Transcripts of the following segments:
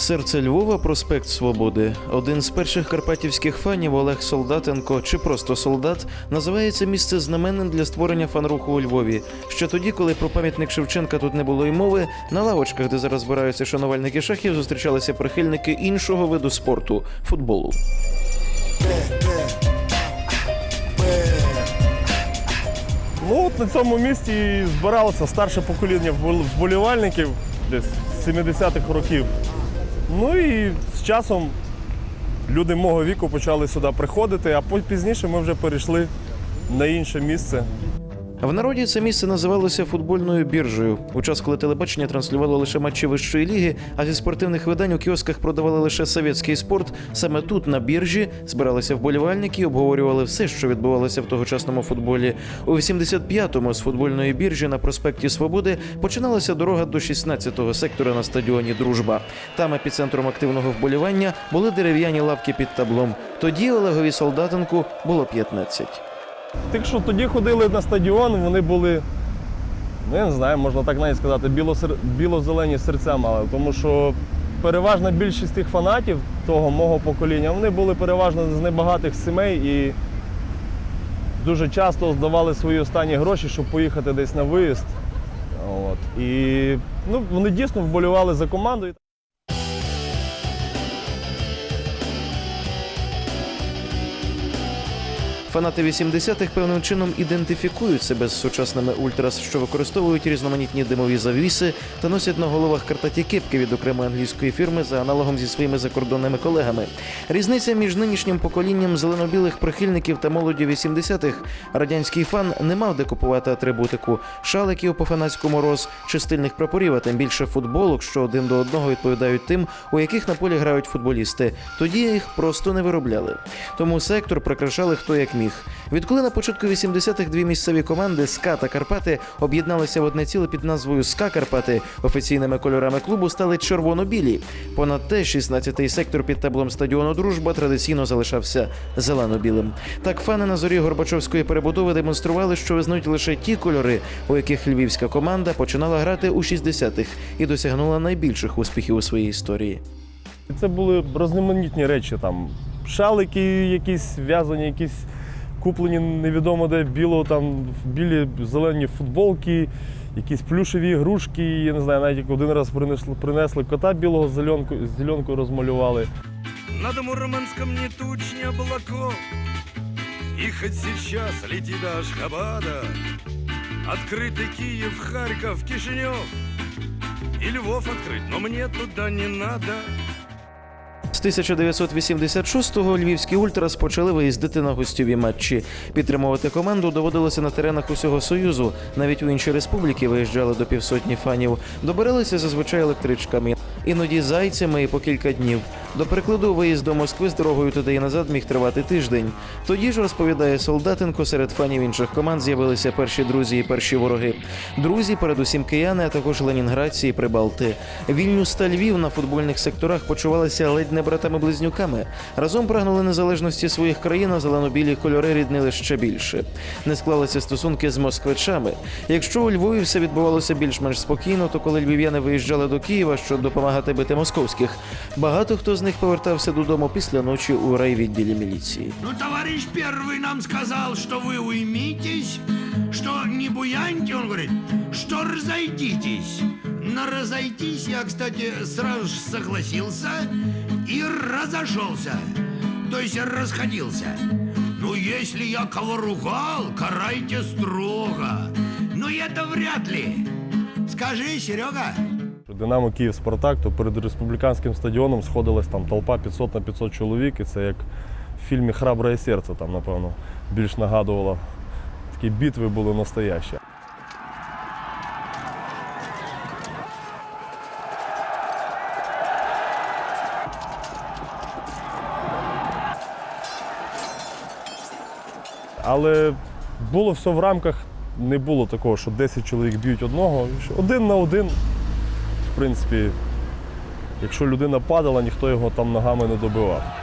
Серце Львова, проспект Свободи. Один з перших карпатівських фанів Олег Солдатенко чи просто солдат називається місце знаменним для створення фан-руху у Львові. Ще тоді, коли про пам'ятник Шевченка тут не було й мови, на лавочках, де зараз збираються шанувальники шахів, зустрічалися прихильники іншого виду спорту футболу. Ну от на цьому місці збиралося старше покоління вболівальників десь з 70-х років. Ну і з часом люди мого віку почали сюди приходити, а пізніше ми вже перейшли на інше місце. В народі це місце називалося футбольною біржею. У час, коли телебачення транслювало лише матчі вищої ліги, а зі спортивних видань у кіосках продавали лише совєтський спорт. Саме тут, на біржі, збиралися вболівальники і обговорювали все, що відбувалося в тогочасному футболі. У 85-му з футбольної біржі на проспекті Свободи починалася дорога до 16-го сектора на стадіоні Дружба. Там епіцентром активного вболівання були дерев'яні лавки під таблом. Тоді Олегові Солдатенку було 15. Тих, що тоді ходили на стадіон, вони були, ну я не знаю, можна так навіть сказати, біло-зелені серця мали. Тому що переважна більшість тих фанатів того мого покоління, вони були переважно з небагатих сімей і дуже часто здавали свої останні гроші, щоб поїхати десь на виїзд. От. І ну, вони дійсно вболівали за команду. Фанати 80-х певним чином ідентифікують себе з сучасними ультрас, що використовують різноманітні димові завіси та носять на головах картаті кепки від окремої англійської фірми за аналогом зі своїми закордонними колегами. Різниця між нинішнім поколінням зеленобілих прихильників та молоді 80-х радянський фан не мав де купувати атрибутику, шаликів по фанатському роз чи стильних прапорів, а тим більше футболок, що один до одного відповідають тим, у яких на полі грають футболісти. Тоді їх просто не виробляли. Тому сектор прикрашали хто як міг. Відколи на початку 80-х дві місцеві команди СКА та Карпати об'єдналися в одне ціле під назвою СКА Карпати, офіційними кольорами клубу стали червоно-білі. Понад те, 16-й сектор під таблом стадіону Дружба традиційно залишався зелено-білим. Так фани на зорі Горбачовської перебудови демонстрували, що визнають лише ті кольори, у яких львівська команда починала грати у 60-х і досягнула найбільших успіхів у своїй історії. Це були різноманітні речі, там шалики якісь в'язані, якісь куплені невідомо де біло, там білі зелені футболки, якісь плюшеві ігрушки. Я не знаю, навіть як один раз принесли, принесли кота білого з зеленкою, з зеленкою розмалювали. Над Мурманском не туч, не облаков И хоть сейчас лети до Ашхабада Открытый Киев, Харьков, Кишинев И Львов открыть, но мне туда не надо З 1986-го львівські ультрас почали виїздити на гостьові матчі. Підтримувати команду доводилося на теренах усього союзу. Навіть у інші республіки виїжджали до півсотні фанів. Добиралися зазвичай електричками, іноді зайцями і по кілька днів. До прикладу, виїзд до Москви з дорогою туди і назад міг тривати тиждень. Тоді ж розповідає Солдатенко, серед фанів інших команд з'явилися перші друзі і перші вороги. Друзі, передусім кияни, а також ленінградці і прибалти. Вільнюс та Львів на футбольних секторах почувалися ледь не братами-близнюками. Разом прагнули незалежності своїх країн, а зелено-білі кольори ріднили ще більше. Не склалися стосунки з москвичами. Якщо у Львові все відбувалося більш-менш спокійно, то коли львів'яни виїжджали до Києва, щоб допомагати бити московських, багато хто з них повертався додому після ночі у райвідділі міліції. Ну, товарищ первый нам сказал, что вы уймитесь, что не буяньте, он говорит, что разойдитесь. На разойтись я, кстати, сразу же согласился и разошелся, то есть расходился. Ну, если я кого ругал, карайте строго. Но это вряд ли. Скажи, Серега. Динамо Київ Спартак, то перед республіканським стадіоном сходилась там толпа 500 на 500 чоловік, і це як в фільмі Храбре серце там, напевно, більш нагадувало. Такі битви були настоящі. Але було все в рамках, не було такого, що 10 чоловік б'ють одного. Один на один в принципі, якщо людина падала, ніхто його там ногами не добивав.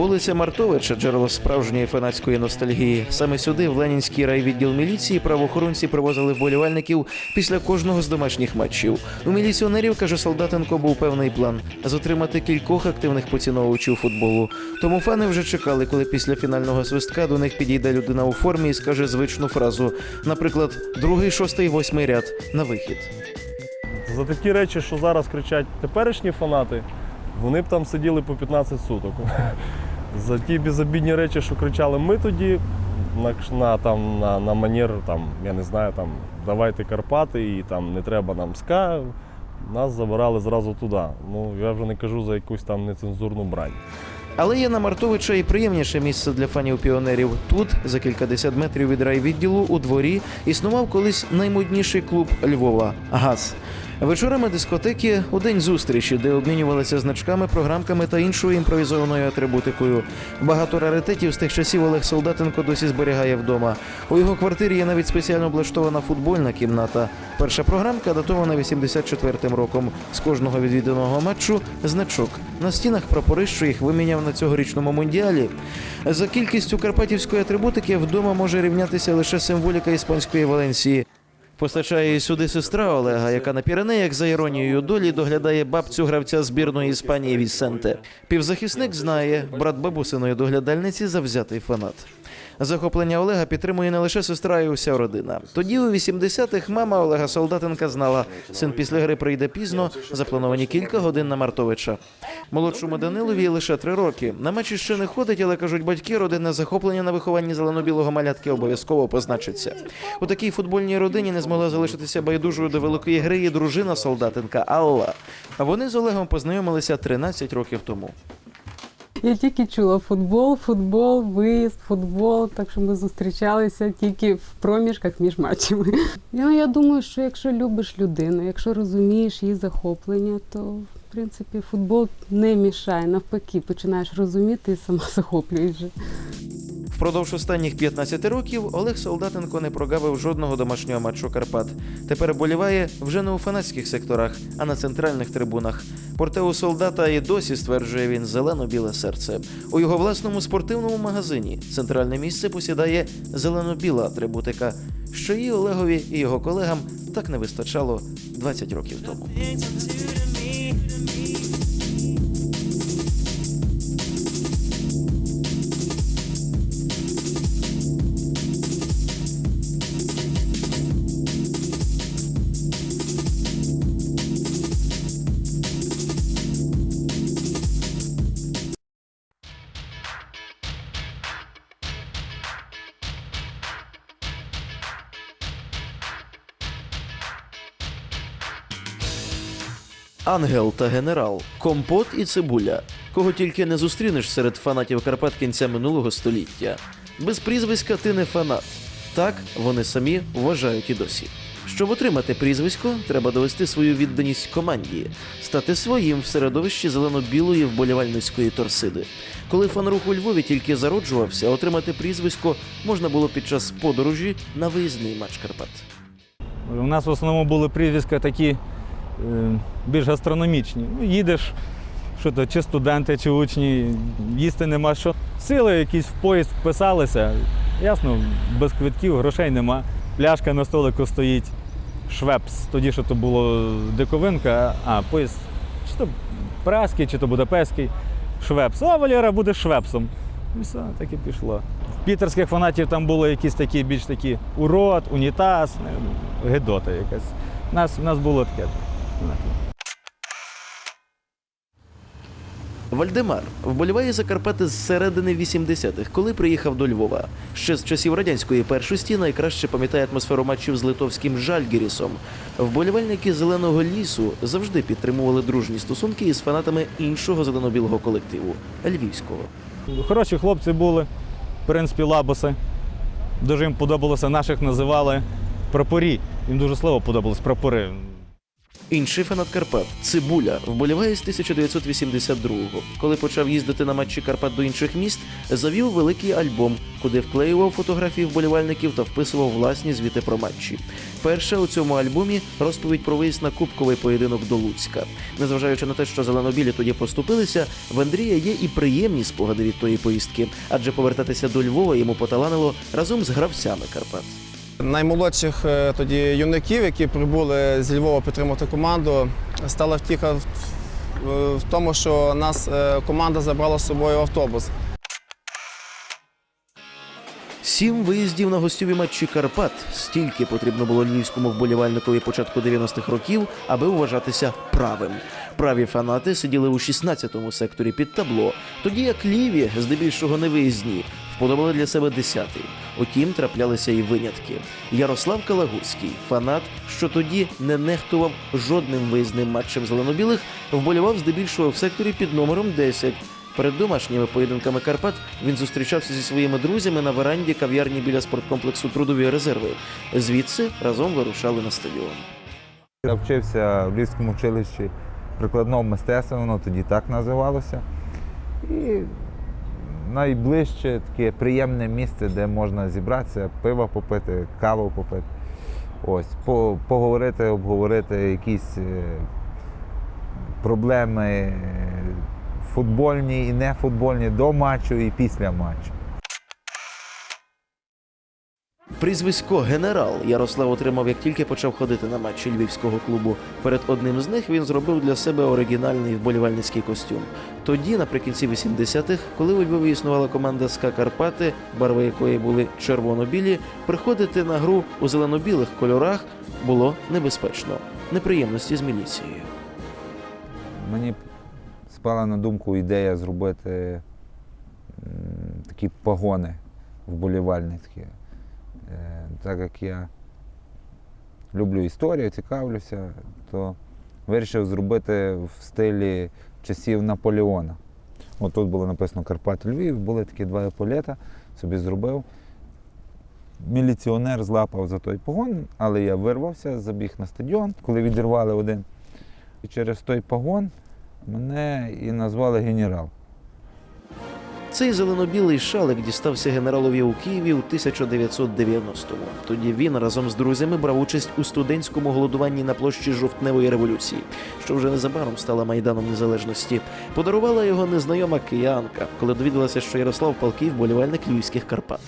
Вулиця Мартовича джерело справжньої фанатської ностальгії. Саме сюди, в Ленінський райвідділ міліції, правоохоронці привозили вболівальників після кожного з домашніх матчів. У міліціонерів каже Солдатенко, був певний план затримати кількох активних поціновувачів футболу. Тому фани вже чекали, коли після фінального свистка до них підійде людина у формі і скаже звичну фразу, наприклад, другий, шостий, восьмий ряд на вихід. За такі речі, що зараз кричать теперішні фанати, вони б там сиділи по 15 суток. За ті безобідні речі, що кричали ми тоді, на, на, там, на, на манір, там, я не знаю, там, давайте Карпати і там не треба нам ска, нас забирали зразу туди. Ну, я вже не кажу за якусь там нецензурну брань. Але є на Мартовича і приємніше місце для фанів піонерів. Тут, за кількадесят метрів від райвідділу, у дворі існував колись наймодніший клуб Львова Газ. Вечорами дискотеки у день зустрічі, де обмінювалися значками, програмками та іншою імпровізованою атрибутикою. Багато раритетів з тих часів Олег Солдатенко досі зберігає вдома. У його квартирі є навіть спеціально облаштована футбольна кімната. Перша програмка датована 84-м роком. З кожного відвіданого матчу значок. На стінах прапори, що їх виміняв на цьогорічному мундіалі. За кількістю карпатівської атрибутики вдома може рівнятися лише символіка іспанської Валенсії. Постачає сюди сестра Олега, яка на Піренеях за іронією долі доглядає бабцю гравця збірної Іспанії Вісенте. Півзахисник знає, брат бабусиної доглядальниці завзятий фанат. Захоплення Олега підтримує не лише сестра, і уся родина. Тоді у 80-х мама Олега Солдатенка знала, син після гри прийде пізно, заплановані кілька годин на Мартовича. Молодшому Данилові лише три роки. На матчі ще не ходить, але кажуть, батьки родинне захоплення на вихованні зелено-білого малятки обов'язково позначиться. У такій футбольній родині не змогла залишитися байдужою до великої гри і дружина Солдатенка Алла. А вони з Олегом познайомилися 13 років тому. Я тільки чула футбол, футбол, виїзд, футбол. Так що ми зустрічалися тільки в проміжках між матчами. Ну, я думаю, що якщо любиш людину, якщо розумієш її захоплення, то в принципі футбол не мішає. Навпаки, починаєш розуміти і сама захоплюєш. Впродовж останніх 15 років Олег Солдатенко не прогавив жодного домашнього матчу Карпат. Тепер боліває вже не у фанатських секторах, а на центральних трибунах. Проте у солдата і досі стверджує він зелено-біле серце. У його власному спортивному магазині центральне місце посідає зелено-біла атрибутика, що їй Олегові і його колегам так не вистачало 20 років тому. Ангел та генерал, компот і цибуля. Кого тільки не зустрінеш серед фанатів Карпат кінця минулого століття. Без прізвиська ти не фанат. Так вони самі вважають і досі. Щоб отримати прізвисько, треба довести свою відданість команді, стати своїм в середовищі зелено-білої вболівальницької торсиди. Коли фанрух у Львові тільки зароджувався, отримати прізвисько можна було під час подорожі на виїзний матч Карпат. У нас в основному були прізвиська такі більш гастрономічні. Ну, їдеш, що то, чи студенти, чи учні, їсти нема що. Сили якісь в поїзд вписалися. Ясно, без квитків, грошей нема. Пляшка на столику стоїть. Швепс. Тоді що то було диковинка, а поїзд чи то праський, чи то будапештський. Швепс. А Валера буде швепсом. І все, так і пішло. В пітерських фанатів там було якісь такі більш такі урод, унітаз, е, гедота якась. У нас, у нас було таке. Вальдемар вболіває за Карпати з середини 80-х, коли приїхав до Львова. Ще з часів радянської першості найкраще пам'ятає атмосферу матчів з литовським Жальгірісом. Вболівальники зеленого лісу завжди підтримували дружні стосунки із фанатами іншого зелено-білого колективу львівського. Хороші хлопці були, в принципі, лабоси. Дуже їм подобалося, наших називали прапорі. Їм дуже слово подобалось прапори. Інший фанат Карпат Цибуля вболіває з 1982-го. Коли почав їздити на матчі Карпат до інших міст, завів великий альбом, куди вклеював фотографії вболівальників та вписував власні звіти про матчі. Перша у цьому альбомі розповідь про виїзд на кубковий поєдинок до Луцька. Незважаючи на те, що зеленобілі тоді поступилися, в Андрія є і приємні спогади від тої поїздки, адже повертатися до Львова йому поталанило разом з гравцями Карпат. Наймолодших е, тоді юнаків, які прибули з Львова підтримати команду, стала втіха в, тому, що нас е, команда забрала з собою автобус. Сім виїздів на гостьові матчі Карпат. Стільки потрібно було львівському вболівальникові початку 90-х років, аби вважатися правим. Праві фанати сиділи у 16-му секторі під табло, тоді як ліві, здебільшого не виїзні, вподобали для себе 10-й. Утім, траплялися і винятки. Ярослав Калагурський, фанат, що тоді не нехтував жодним виїзним матчем зеленобілих, вболівав здебільшого в секторі під номером 10. Перед домашніми поєдинками Карпат він зустрічався зі своїми друзями на веранді кав'ярні біля спорткомплексу Трудові резерви. Звідси разом вирушали на стадіон. Я вчився в Львівському училищі прикладного мистецтва, воно тоді так називалося. І найближче таке приємне місце, де можна зібратися, пиво попити, каву попити. Ось, по- поговорити, обговорити якісь е, проблеми е, футбольні і нефутбольні до матчу і після матчу. Прізвисько генерал Ярослав отримав, як тільки почав ходити на матчі львівського клубу. Перед одним з них він зробив для себе оригінальний вболівальницький костюм. Тоді, наприкінці 80-х, коли у Львові існувала команда СКА Карпати, барви якої були червоно-білі, приходити на гру у зелено-білих кольорах було небезпечно. Неприємності з міліцією. Мені спала на думку ідея зробити такі погони вболівальницькі. Е, Так як я люблю історію, цікавлюся, то вирішив зробити в стилі часів Наполеона. От тут було написано Карпат Львів, були такі два еполета, собі зробив. Міліціонер злапав за той погон, але я вирвався, забіг на стадіон, коли відірвали один. І через той погон мене і назвали генерал. Цей зелено-білий шалик дістався генералові у Києві у 1990-му. Тоді він разом з друзями брав участь у студентському голодуванні на площі жовтневої революції, що вже незабаром стала майданом незалежності. Подарувала його незнайома киянка, коли довідалася, що Ярослав Палків болівальник львівських Карпат.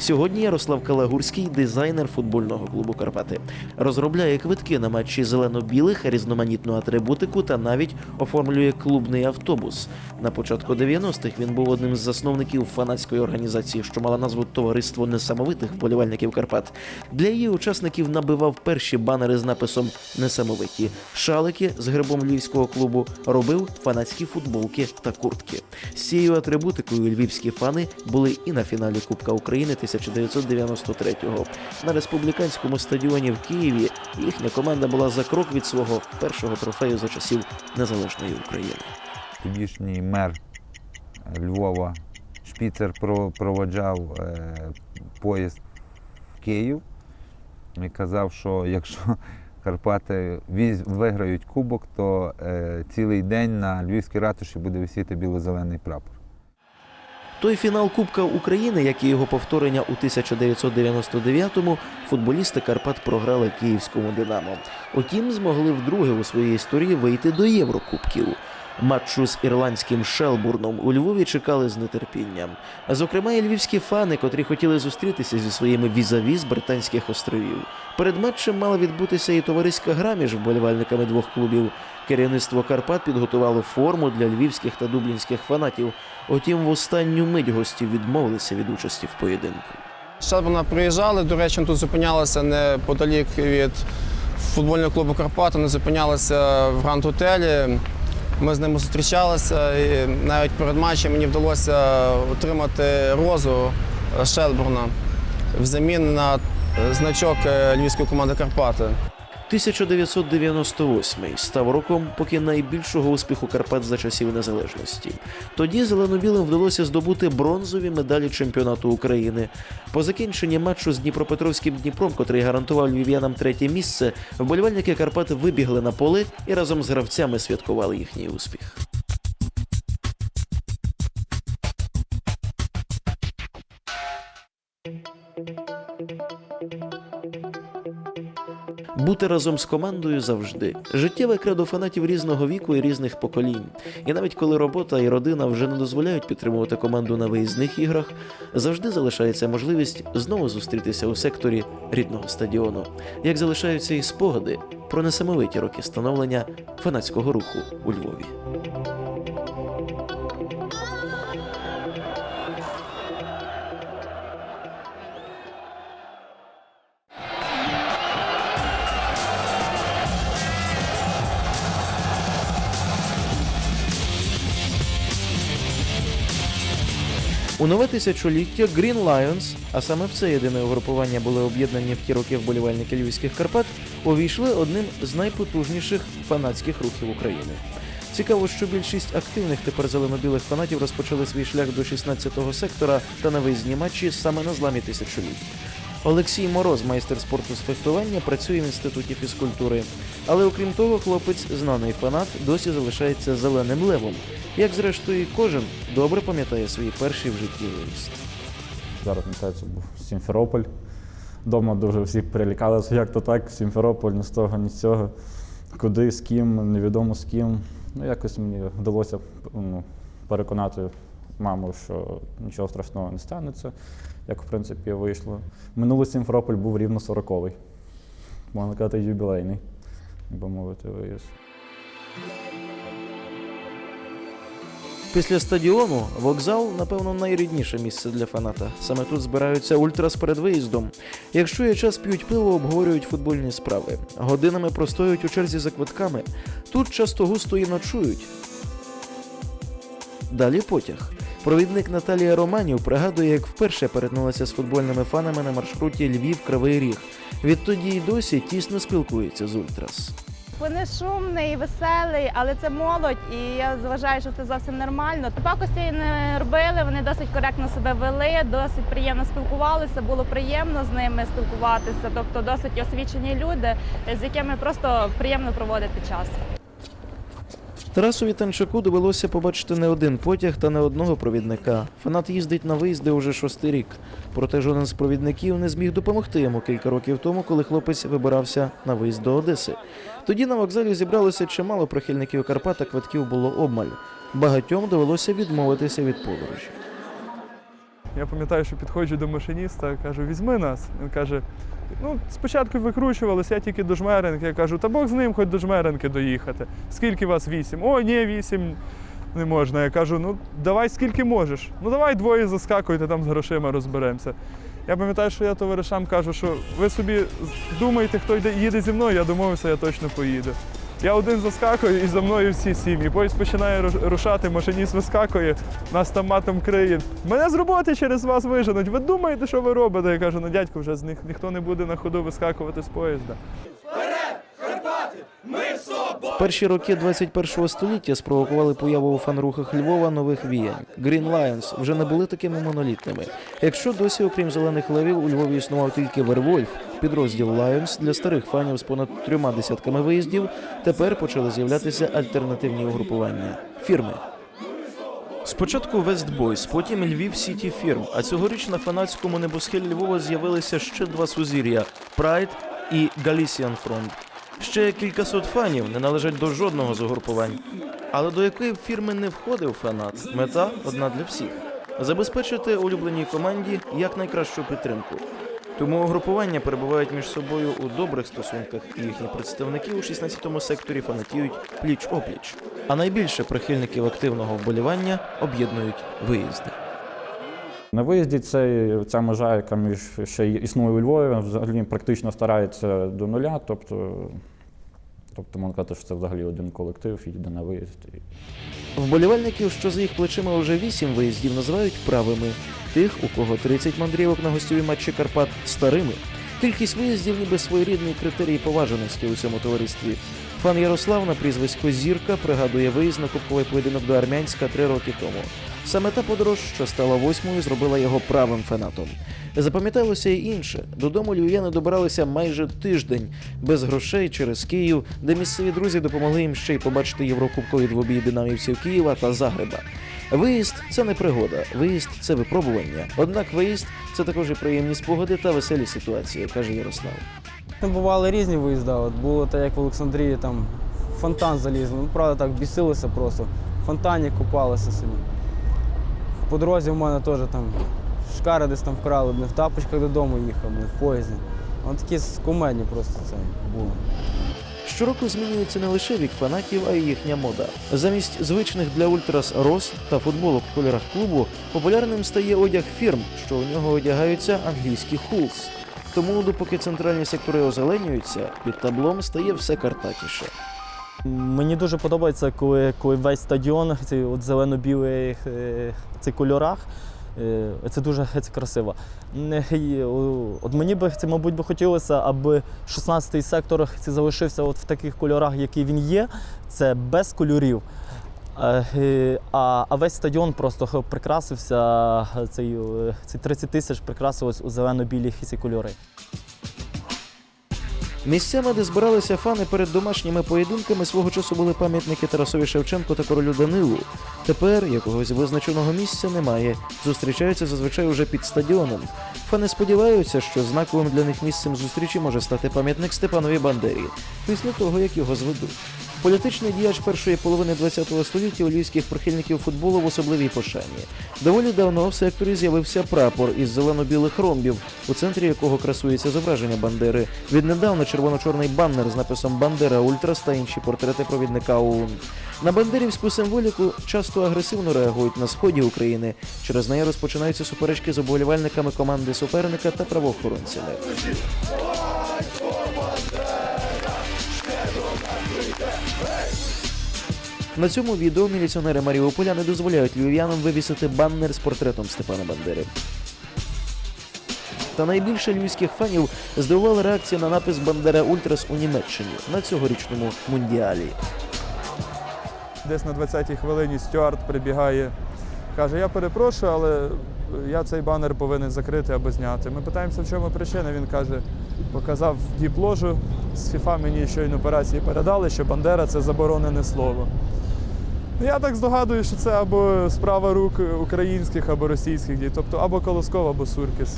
Сьогодні Ярослав Калагурський дизайнер футбольного клубу Карпати. Розробляє квитки на матчі зелено-білих, різноманітну атрибутику та навіть оформлює клубний автобус. На початку 90-х він був одним з засновників фанатської організації, що мала назву Товариство несамовитих вболівальників Карпат. Для її учасників набивав перші банери з написом Несамовиті. Шалики з гербом львівського клубу робив фанатські футболки та куртки. З цією атрибутикою львівські фани були і на фіналі Кубка України 1993-го. На республіканському стадіоні в Києві їхня команда була за крок від свого першого трофею за часів незалежної України. Тодішній мер Львова Шпіцер про- проводжав е, поїзд в Київ і казав, що якщо Карпати виграють кубок, то е, цілий день на Львівській ратуші буде висіти біло-зелений прапор. Той фінал Кубка України, як і його повторення у 1999-му, футболісти Карпат програли київському Динамо. Утім, змогли вдруге у своїй історії вийти до Єврокубків. Матчу з ірландським Шелбурном у Львові чекали з нетерпінням. Зокрема, і львівські фани, котрі хотіли зустрітися зі своїми візаві з Британських островів. Перед матчем мала відбутися і товариська гра між вболівальниками двох клубів. Керівництво Карпат підготувало форму для львівських та дублінських фанатів. Утім, в останню мить гості відмовилися від участі в поєдинку. Щодо приїжджали, до речі, тут зупинялися неподалік від футбольного клубу Карпати, вони зупинялися в гранд-готелі. Ми з ними зустрічалися, і навіть перед матчем мені вдалося отримати розу Шелбурна взамін на значок е, львівської команди Карпати. 1998 став роком поки найбільшого успіху Карпат за часів незалежності. Тоді зелено-білим вдалося здобути бронзові медалі чемпіонату України. По закінченні матчу з Дніпропетровським Дніпром, котрий гарантував львів'янам третє місце, вболівальники Карпат вибігли на поле і разом з гравцями святкували їхній успіх. Бути разом з командою завжди. Життєве кредо фанатів різного віку і різних поколінь. І навіть коли робота і родина вже не дозволяють підтримувати команду на виїзних іграх, завжди залишається можливість знову зустрітися у секторі рідного стадіону, як залишаються і спогади про несамовиті роки становлення фанатського руху у Львові. У нове тисячоліття Green Lions, а саме в це єдине угрупування були об'єднані в ті роки вболівальники львівських Карпат, увійшли одним з найпотужніших фанатських рухів України. Цікаво, що більшість активних тепер зелено-білих фанатів розпочали свій шлях до 16-го сектора та на виїзні матчі саме на зламі тисячоліть. Олексій Мороз, майстер спорту з фехтування, працює в інституті фізкультури. Але окрім того, хлопець, знаний фанат, досі залишається зеленим левом. Як зрештою, кожен добре пам'ятає свій перший в житті виїзд. Зараз пам'ятаю, це був Сімферополь. Дома дуже всі перелякалися, як то так, Сімферополь, ні з того, ні з цього. Куди, з ким, невідомо з ким. Ну, якось мені вдалося ну, переконати маму, що нічого страшного не станеться, як в принципі вийшло. Минулий Сімферополь був рівно 40-й. Можна казати, юбілейний, як би мовити, виїзд. Після стадіону вокзал, напевно, найрідніше місце для фаната. Саме тут збираються ультрас перед виїздом. Якщо є час, п'ють пиво, обговорюють футбольні справи. Годинами простоюють у черзі за квитками. Тут часто густо і ночують. Далі потяг. Провідник Наталія Романів пригадує, як вперше перетнулася з футбольними фанами на маршруті Львів-Кривий Ріг. Відтоді й досі тісно спілкується з ультрас. Вони шумний, веселий, але це молодь, і я вважаю, що це зовсім нормально. Пакості не робили, вони досить коректно себе вели, досить приємно спілкувалися, було приємно з ними спілкуватися. Тобто досить освічені люди, з якими просто приємно проводити час. Тарасу Вітанчуку довелося побачити не один потяг та не одного провідника. Фанат їздить на виїзди уже шостий рік. Проте жоден з провідників не зміг допомогти йому кілька років тому, коли хлопець вибирався на виїзд до Одеси. Тоді на вокзалі зібралося чимало прихильників Карпат, а квитків було обмаль. Багатьом довелося відмовитися від подорожі. Я пам'ятаю, що підходжу до машиніста, кажу, візьми нас. Він каже: ну, спочатку викручувалися, я тільки до жмеренки. Я кажу, та Бог з ним, хоч до жмеренки доїхати. Скільки вас вісім? О, ні, вісім не можна. Я кажу, ну давай скільки можеш. Ну давай двоє заскакуйте, там з грошима розберемося. Я пам'ятаю, що я товаришам кажу, що ви собі думаєте, хто йде, їде зі мною, я домовився, я точно поїду. Я один заскакую і за мною всі сім'ї. Поїзд починає руш- рушати, машиніст вискакує, нас там матом криє. Мене з роботи через вас виженуть. Ви думаєте, що ви робите? Я кажу, ну дядько, вже з них ніхто не буде на ходу вискакувати з поїзда. Перші роки 21-го століття спровокували появу у фанрухах Львова нових віянь. Green Lions вже не були такими монолітними. Якщо досі, окрім зелених левів, у Львові існував тільки Вервольф, підрозділ Lions для старих фанів з понад трьома десятками виїздів, тепер почали з'являтися альтернативні угрупування фірми. Спочатку Вестбойс, потім Львів Сіті Фірм. А цьогоріч на фанатському небосхилі Львова з'явилися ще два сузір'я Прайд і Галісіан Фронт. Ще кількасот фанів не належать до жодного з угрупувань. Але до якої фірми не входив фанат, мета одна для всіх забезпечити улюбленій команді якнайкращу підтримку. Тому угрупування перебувають між собою у добрих стосунках, і їхні представники у 16-му секторі фанатіють пліч опліч. А найбільше прихильників активного вболівання об'єднують виїзди. На виїзді це, ця межа, яка між ще існує у Львові, взагалі практично старається до нуля. Тобто, тобто можна казати, що це взагалі один колектив, їде на виїзд. Вболівальників, що за їх плечима вже вісім виїздів, називають правими. Тих, у кого 30 мандрівок на гостєві матчі Карпат старими. Кількість виїздів ніби своєрідний критерій поваженості у цьому товаристві. Пан Ярослав на прізвисько Зірка пригадує виїзд на кубковий поєдинок до Армянська три роки тому. Саме та подорож, що стала восьмою, зробила його правим фанатом. Запам'яталося і інше. Додому львів'яни добиралися майже тиждень без грошей через Київ, де місцеві друзі допомогли їм ще й побачити єврокубкові двобій динамівців Києва та Загреба. Виїзд це не пригода, виїзд це випробування. Однак виїзд це також і приємні спогади та веселі ситуації, каже Ярослав. Ну, Бували різні виїзди. От було так, як в Олександрії, там фонтан залізли. Ну, правда, так бісилися просто. В фонтані купалися собі. По дорозі в мене теж там шкари десь там вкрали, не в тапочках додому їхав, не в поїзді. Вони такі кумедні просто це були. Щороку змінюється не лише вік фанатів, а й їхня мода. Замість звичних для ультрас роз та футболок в кольорах клубу популярним стає одяг фірм, що у нього одягаються англійські хулс. Тому, допоки центральні сектори озеленюються, під таблом стає все картатіше. Мені дуже подобається, коли, коли весь стадіон цей от зелено-білий е, цей кольорах. е, Це дуже це красиво. О, От мені би це, мабуть, би хотілося, аби 16-й сектор це залишився от в таких кольорах, які він є. Це без кольорів. Е, е, А, а весь стадіон просто прикрасився, цей, е, ці 30 тисяч прикрасилось у зелено-білі ці кольори. Місцями, де збиралися фани перед домашніми поєдинками, свого часу були пам'ятники Тарасові Шевченко та королю Данилу. Тепер якогось визначеного місця немає. Зустрічаються зазвичай уже під стадіоном. Фани сподіваються, що знаковим для них місцем зустрічі може стати пам'ятник Степанові Бандері після того, як його зведуть. Політичний діяч першої половини ХХ століття у львівських прихильників футболу в особливій пошані. Доволі давно в секторі з'явився прапор із зелено-білих ромбів, у центрі якого красується зображення Бандери. Віднедавна червоно-чорний баннер з написом Бандера Ультрас та інші портрети провідника ОУН. На бандерівську символіку часто агресивно реагують на сході України. Через неї розпочинаються суперечки з оболівальниками команди суперника та правоохоронцями. На цьому відео міліціонери Маріуполя не дозволяють львів'янам вивісити баннер з портретом Степана Бандери. Та найбільше львівських фанів здивувала реакція на напис Бандера Ультрас у Німеччині на цьогорічному мундіалі. Десь на 20-й хвилині Стюарт прибігає, каже: Я перепрошую, але я цей банер повинен закрити або зняти. Ми питаємося, в чому причина. Він каже, показав діп-ложу, з ФІФА мені щойно операції передали, що Бандера це заборонене слово. Я так здогадую, що це або справа рук українських, або російських дій, тобто або Колосков, або Суркіс.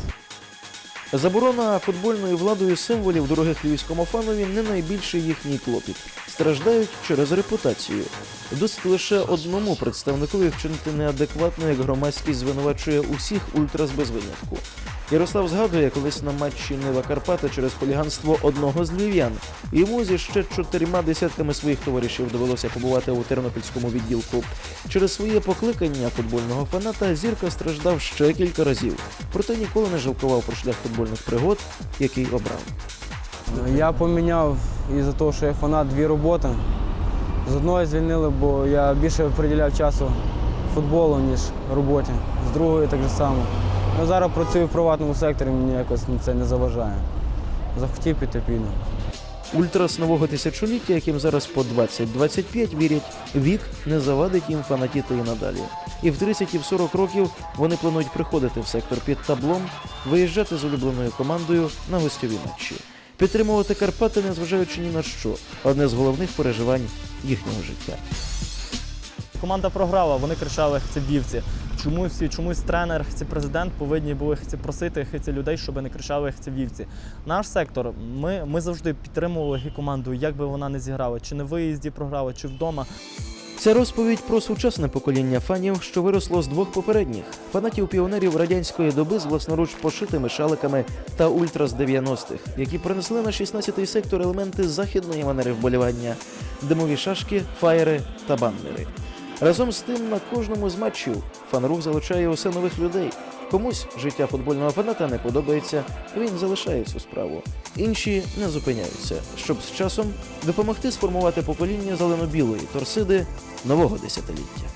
Заборона футбольною владою символів дорогих львівському фанові не найбільший їхній клопіт. Страждають через репутацію. Досить лише одному представникові вчинити неадекватно, як громадськість звинувачує усіх ультрас без винятку. Ярослав згадує колись на матчі Нива Карпати через хуліганство одного з львів'ян. Йому зі ще чотирма десятками своїх товаришів довелося побувати у тернопільському відділку. Через своє покликання футбольного фаната зірка страждав ще кілька разів, проте ніколи не жалкував про шлях футбольних пригод, який обрав. Я поміняв із-за того, що я фанат дві роботи. З одної звільнили, бо я більше приділяв часу футболу, ніж роботі. З другої так же само. Ну, зараз працюю в приватному секторі, мені якось це не заважає. Захотів піти піду. Ультрас нового тисячоліття, яким зараз по 20-25, вірять, вік не завадить їм фанатіти і надалі. І в 30 і в 40 років вони планують приходити в сектор під таблом, виїжджати з улюбленою командою на гостьові матчі, підтримувати Карпати, незважаючи ні на що, одне з головних переживань їхнього життя. Команда програла, вони кричали ці вівці. Чомусь, чомусь тренер, ці президент повинні були ці просити ці людей, щоб не кричали ці вівці. Наш сектор, ми, ми завжди підтримували команду, як би вона не зіграла, чи на виїзді програла, чи вдома. Це розповідь про сучасне покоління фанів, що виросло з двох попередніх фанатів піонерів радянської доби з власноруч пошитими шаликами та ультрас 90-х, які принесли на 16-й сектор елементи західної манери вболівання, димові шашки, фаєри та баннери. Разом з тим, на кожному з матчів фан-рух залучає усе нових людей. Комусь життя футбольного фаната не подобається, він залишає цю справу. Інші не зупиняються, щоб з часом допомогти сформувати покоління зелено-білої торсиди нового десятиліття.